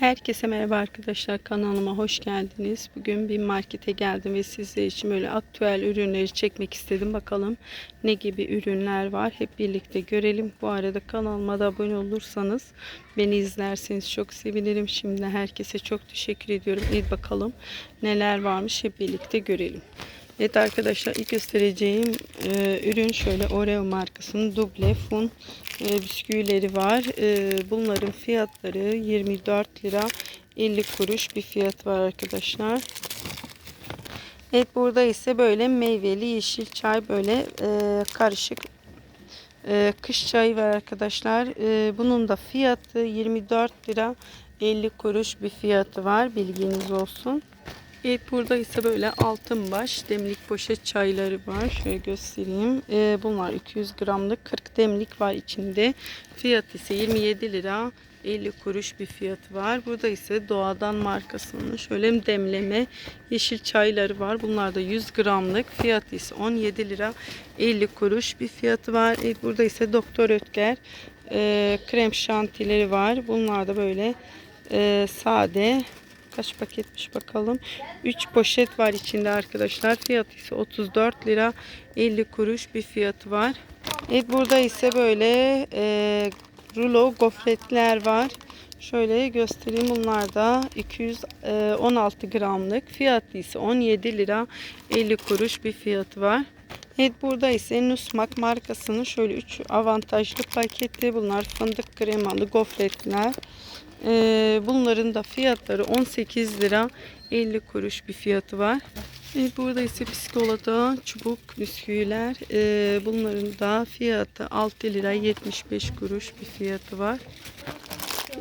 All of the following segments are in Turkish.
Herkese merhaba arkadaşlar kanalıma hoş geldiniz. Bugün bir markete geldim ve sizler için böyle aktüel ürünleri çekmek istedim. Bakalım ne gibi ürünler var hep birlikte görelim. Bu arada kanalıma da abone olursanız beni izlerseniz çok sevinirim. Şimdi herkese çok teşekkür ediyorum. İyi bakalım neler varmış hep birlikte görelim. Evet arkadaşlar ilk göstereceğim e, ürün şöyle Oreo markasının duble fun e, bisküvileri var. E, bunların fiyatları 24 lira 50 kuruş bir fiyat var arkadaşlar. Evet burada ise böyle meyveli yeşil çay böyle e, karışık kış çayı var arkadaşlar. Bunun da fiyatı 24 lira 50 kuruş bir fiyatı var bilginiz olsun. Evet burada ise böyle altın baş demlik poşet çayları var. Şöyle göstereyim. Ee, bunlar 200 gramlık 40 demlik var içinde. Fiyat ise 27 lira 50 kuruş bir fiyatı var. Burada ise doğadan markasının şöyle demleme yeşil çayları var. Bunlar da 100 gramlık. Fiyatı ise 17 lira 50 kuruş bir fiyatı var. Evet burada ise Doktor Ötker e, krem şantileri var. Bunlar da böyle e, sade kaç paketmiş bakalım. 3 poşet var içinde arkadaşlar. Fiyatı ise 34 lira 50 kuruş bir fiyatı var. Evet burada ise böyle e, rulo gofretler var. Şöyle göstereyim. Bunlar da 216 gramlık. Fiyatı ise 17 lira 50 kuruş bir fiyatı var. Evet burada ise Nusmak markasının şöyle 3 avantajlı paketi. Bunlar fındık kremalı gofretler. Ee, bunların da fiyatları 18 lira 50 kuruş bir fiyatı var. Evet, burada ise biskolata, çubuk bisküviler. Ee, bunların da fiyatı 6 lira 75 kuruş bir fiyatı var.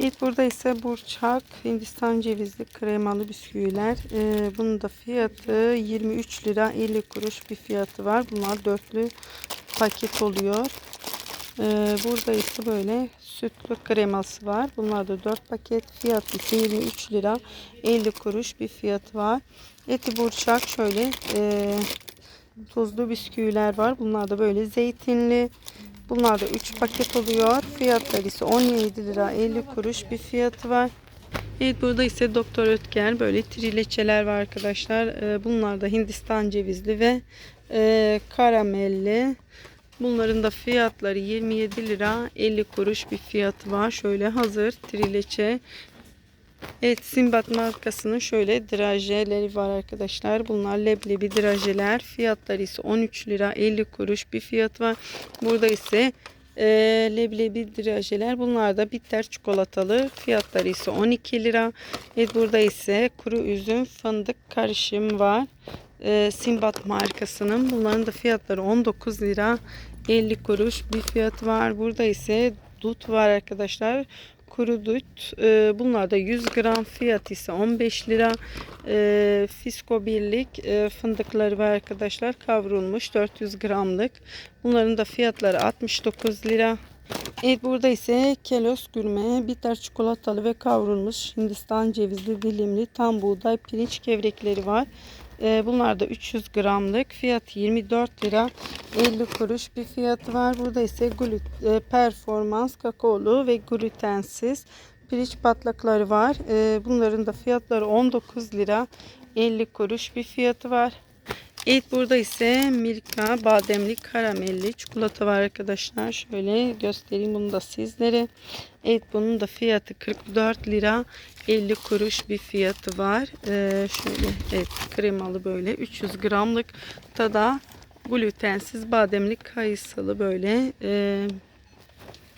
Evet burada ise burçak Hindistan cevizli kremalı bisküviler. Ee, bunun da fiyatı 23 lira 50 kuruş bir fiyatı var. Bunlar dörtlü paket oluyor. Ee, burada ise böyle sütlü kreması var. Bunlar da 4 paket. Fiyatı ise 23 lira 50 kuruş bir fiyatı var. Eti burçak şöyle e, tuzlu bisküviler var. Bunlar da böyle zeytinli. Bunlar da 3 paket oluyor. Fiyatları ise 17 lira 50 kuruş bir fiyatı var. Evet burada ise Doktor Ötker böyle trileçeler var arkadaşlar. Ee, bunlar da Hindistan cevizli ve e, karamelli. Bunların da fiyatları 27 lira 50 kuruş bir fiyatı var. Şöyle hazır trileçe. Evet Simbat markasının şöyle drajeleri var arkadaşlar. Bunlar leblebi drajeler. Fiyatları ise 13 lira 50 kuruş bir fiyat var. Burada ise e, leblebi drajeler. Bunlar da bitter çikolatalı. Fiyatları ise 12 lira. Evet burada ise kuru üzüm fındık karışım var. E, Simbat markasının. Bunların da fiyatları 19 lira 50 kuruş bir fiyat var. Burada ise dut var arkadaşlar. Kuru dut. E, bunlar da 100 gram fiyat ise 15 lira. E, Fisko birlik e, fındıkları var arkadaşlar. Kavrulmuş 400 gramlık. Bunların da fiyatları 69 lira. Evet burada ise kelos gürme, bitter çikolatalı ve kavrulmuş Hindistan cevizli dilimli tam buğday pirinç gevrekleri var. Ee, bunlar da 300 gramlık. Fiyatı 24 lira 50 kuruş bir fiyatı var. Burada ise glut e, performans kakaolu ve glutensiz pirinç patlakları var. Ee, bunların da fiyatları 19 lira 50 kuruş bir fiyatı var. Evet burada ise Milka bademli karamelli çikolata var arkadaşlar. Şöyle göstereyim bunu da sizlere. Evet bunun da fiyatı 44 lira 50 kuruş bir fiyatı var. Ee, şöyle evet kremalı böyle 300 gramlık da glutensiz bademli kayısılı böyle e,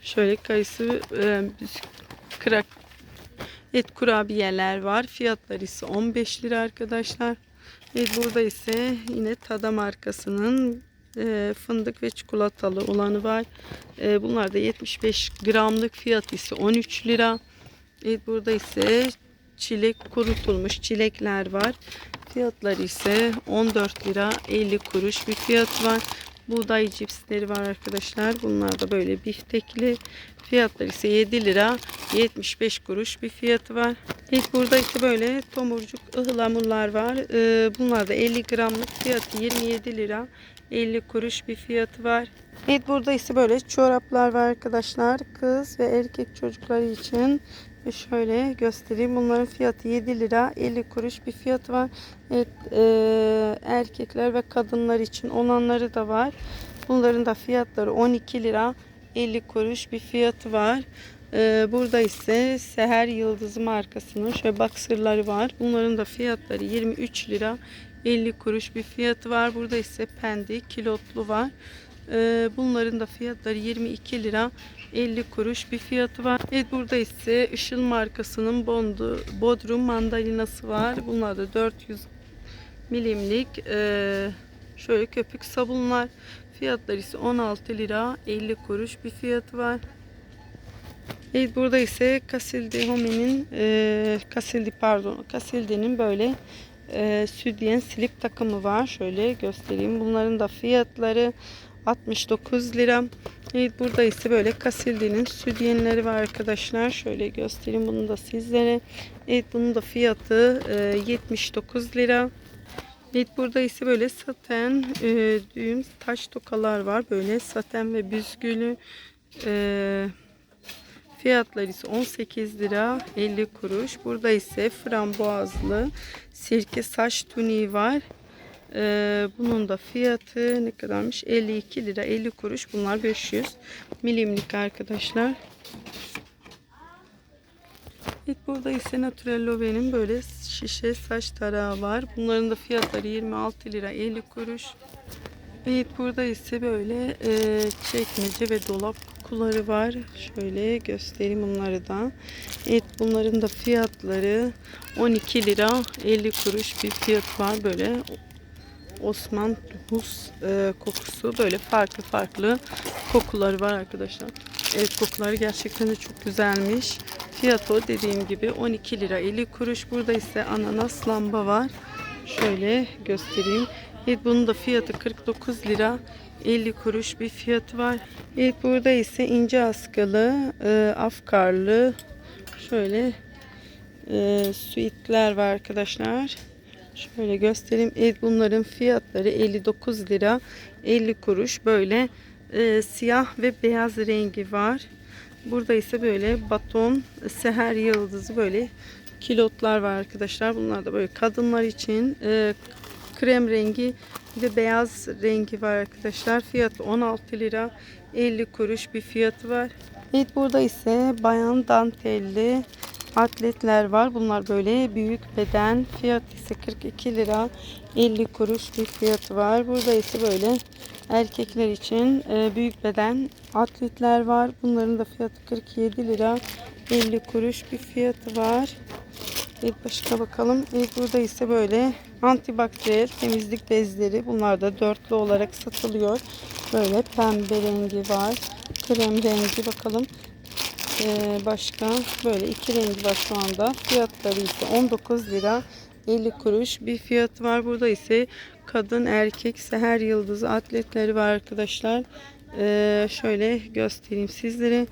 şöyle kayısı e, krak et kurabiyeler var. Fiyatları ise 15 lira arkadaşlar. Evet burada ise yine Tada markasının e, fındık ve çikolatalı olanı var. E, bunlar da 75 gramlık fiyat ise 13 lira. Evet burada ise çilek kurutulmuş çilekler var. Fiyatları ise 14 lira 50 kuruş bir fiyat var. Buğday cipsleri var arkadaşlar. Bunlar da böyle biftekli. Fiyatları ise 7 lira 75 kuruş bir fiyatı var. İlk burada ise böyle tomurcuk ıhlamurlar var. Ee, bunlar da 50 gramlık fiyatı 27 lira. 50 kuruş bir fiyatı var. Evet burada ise böyle çoraplar var arkadaşlar. Kız ve erkek çocukları için. Ve şöyle göstereyim. Bunların fiyatı 7 lira 50 kuruş bir fiyatı var. Evet e, erkekler ve kadınlar için olanları da var. Bunların da fiyatları 12 lira 50 kuruş bir fiyatı var. Ee, burada ise Seher Yıldızı markasının şöyle boxerları var. Bunların da fiyatları 23 lira 50 kuruş bir fiyatı var. Burada ise pendik kilotlu var. Ee, bunların da fiyatları 22 lira 50 kuruş bir fiyatı var. Evet burada ise Işıl markasının Bondu, Bodrum mandalinası var. Bunlar da 400 milimlik ee, şöyle köpük sabunlar. Fiyatları ise 16 lira 50 kuruş bir fiyatı var. Evet burada ise Casilde Home'nin e, Casilde pardon Casilde'nin böyle e, sütyen slip takımı var. Şöyle göstereyim. Bunların da fiyatları 69 lira. Evet burada ise böyle Casilde'nin sütyenleri var arkadaşlar. Şöyle göstereyim bunu da sizlere. Evet bunun da fiyatı e, 79 lira. Evet burada ise böyle saten e, düğüm taş tokalar var. Böyle saten ve büzgülü e, fiyatları ise 18 lira 50 kuruş. Burada ise frambuazlı sirke saç tuniği var. E, bunun da fiyatı ne kadarmış? 52 lira 50 kuruş. Bunlar 500 milimlik arkadaşlar. Evet burada ise Natural Love'nin böyle şişe saç tarağı var. Bunların da fiyatları 26 lira 50 kuruş. Evet burada ise böyle e, çekmece ve dolap kutuları var. Şöyle göstereyim bunları da. Evet bunların da fiyatları 12 lira 50 kuruş bir fiyat var. Böyle Osman Hus e, kokusu böyle farklı farklı kokuları var arkadaşlar. Evet kokuları gerçekten de çok güzelmiş. Fiyatı o dediğim gibi 12 lira 50 kuruş. Burada ise ananas lamba var. Şöyle göstereyim. Evet bunun da fiyatı 49 lira 50 kuruş bir fiyatı var. Evet burada ise ince askılı e, afkarlı şöyle e, suitler var arkadaşlar. Şöyle göstereyim. Evet bunların fiyatları 59 lira 50 kuruş. Böyle e, siyah ve beyaz rengi var. Burada ise böyle baton, seher yıldızı böyle kilotlar var arkadaşlar. Bunlar da böyle kadınlar için e, krem rengi ve beyaz rengi var arkadaşlar. Fiyatı 16 lira 50 kuruş bir fiyatı var. Evet burada ise bayan dantelli atletler var. Bunlar böyle büyük beden. Fiyat ise 42 lira 50 kuruş bir fiyatı var. Burada ise böyle erkekler için e, büyük beden atletler var. Bunların da fiyatı 47 lira 50 kuruş bir fiyatı var. Evet başka bakalım. Evet burada ise böyle antibakteriyel temizlik bezleri. Bunlar da dörtlü olarak satılıyor. Böyle pembe rengi var. Krem rengi bakalım. Ee, başka böyle iki rengi var şu anda. Fiyatları ise 19 lira 50 kuruş bir fiyatı var. Burada ise kadın erkek seher yıldızı atletleri var arkadaşlar. Ee, şöyle göstereyim sizlere.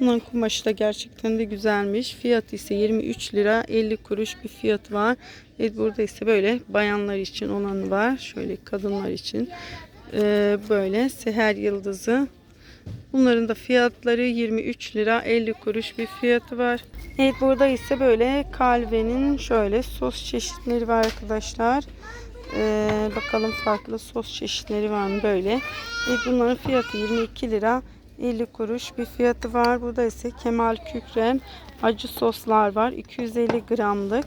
Bunların kumaşı da gerçekten de güzelmiş. Fiyatı ise 23 lira 50 kuruş bir fiyatı var. Evet burada ise böyle bayanlar için olanı var. Şöyle kadınlar için ee, böyle seher yıldızı. Bunların da fiyatları 23 lira 50 kuruş bir fiyatı var. Evet burada ise böyle kalvenin şöyle sos çeşitleri var arkadaşlar. Ee, bakalım farklı sos çeşitleri var mı böyle. Evet bunların fiyatı 22 lira 50 kuruş bir fiyatı var. Burada ise Kemal Kükrem acı soslar var. 250 gramlık.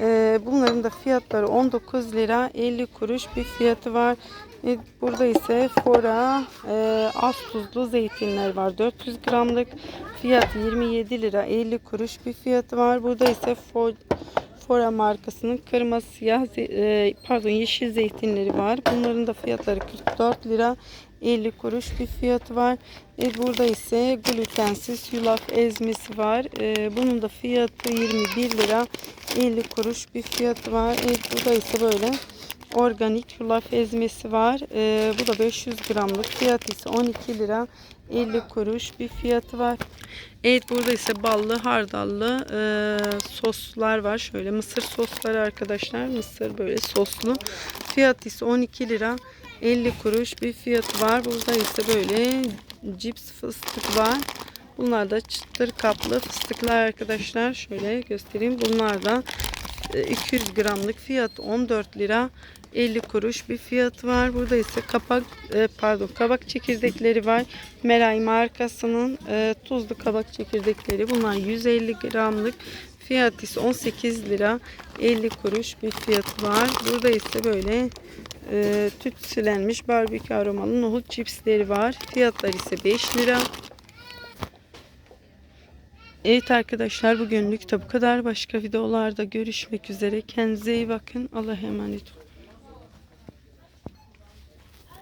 Ee, bunların da fiyatları 19 lira 50 kuruş bir fiyatı var. Ee, burada ise Fora e, az tuzlu zeytinler var. 400 gramlık. Fiyatı 27 lira 50 kuruş bir fiyatı var. Burada ise For Fora markasının kırmızı siyah e, pardon yeşil zeytinleri var. Bunların da fiyatları 44 lira 50 kuruş bir fiyatı var. E, burada ise glutensiz yulaf ezmesi var. E, bunun da fiyatı 21 lira 50 kuruş bir fiyatı var. Evet burada ise böyle organik yulaf ezmesi var. Ee, bu da 500 gramlık. Fiyat ise 12 lira 50 kuruş bir fiyatı var. Evet burada ise ballı hardallı e, soslar var. Şöyle mısır sosları arkadaşlar. Mısır böyle soslu. Fiyat ise 12 lira 50 kuruş bir fiyatı var. Burada ise böyle cips fıstık var. Bunlar da çıtır kaplı fıstıklar arkadaşlar. Şöyle göstereyim. Bunlar da e, 200 gramlık fiyat 14 lira 50 kuruş bir fiyat var. Burada ise kapak e, pardon kabak çekirdekleri var. Meray markasının e, tuzlu kabak çekirdekleri. Bunlar 150 gramlık. Fiyat ise 18 lira 50 kuruş bir fiyat var. Burada ise böyle e, tütsülenmiş barbekü aromalı nohut cipsleri var. Fiyatlar ise 5 lira. Evet arkadaşlar bugünlük de bu kadar. Başka videolarda görüşmek üzere. Kendinize iyi bakın. Allah'a emanet olun.